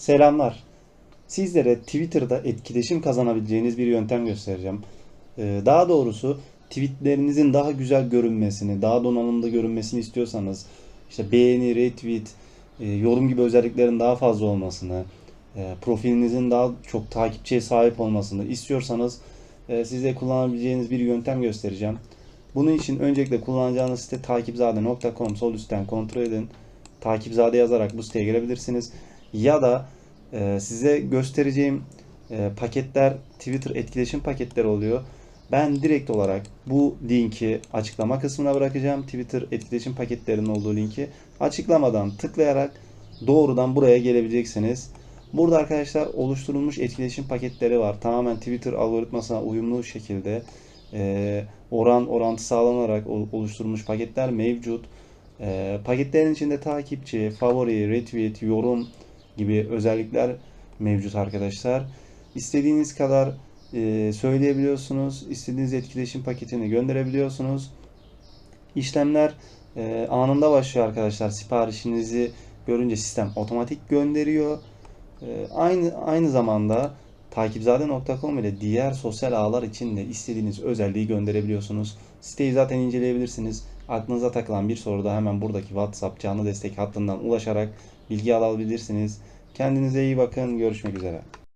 Selamlar. Sizlere Twitter'da etkileşim kazanabileceğiniz bir yöntem göstereceğim. Ee, Daha doğrusu tweetlerinizin daha güzel görünmesini, daha donanımlı görünmesini istiyorsanız, işte beğeni, retweet, e, yorum gibi özelliklerin daha fazla olmasını, e, profilinizin daha çok takipçiye sahip olmasını istiyorsanız e, size kullanabileceğiniz bir yöntem göstereceğim. Bunun için öncelikle kullanacağınız site takipzade.com sol üstten kontrol edin. Takipzade yazarak bu siteye gelebilirsiniz. Ya da e, size göstereceğim e, paketler Twitter etkileşim paketleri oluyor. Ben direkt olarak bu linki açıklama kısmına bırakacağım. Twitter etkileşim paketlerinin olduğu linki. Açıklamadan tıklayarak doğrudan buraya gelebileceksiniz. Burada arkadaşlar oluşturulmuş etkileşim paketleri var. Tamamen Twitter algoritmasına uyumlu şekilde e, oran orantı sağlanarak ol- oluşturulmuş paketler mevcut. E, paketlerin içinde takipçi, favori, retweet, yorum gibi özellikler mevcut arkadaşlar. İstediğiniz kadar e, söyleyebiliyorsunuz. İstediğiniz etkileşim paketini gönderebiliyorsunuz. İşlemler e, anında başlıyor arkadaşlar. Siparişinizi görünce sistem otomatik gönderiyor. E, aynı aynı zamanda takipzade.com ile diğer sosyal ağlar için de istediğiniz özelliği gönderebiliyorsunuz. Siteyi zaten inceleyebilirsiniz. Aklınıza takılan bir soruda hemen buradaki WhatsApp canlı destek hattından ulaşarak bilgi alabilirsiniz. Kendinize iyi bakın. Görüşmek üzere.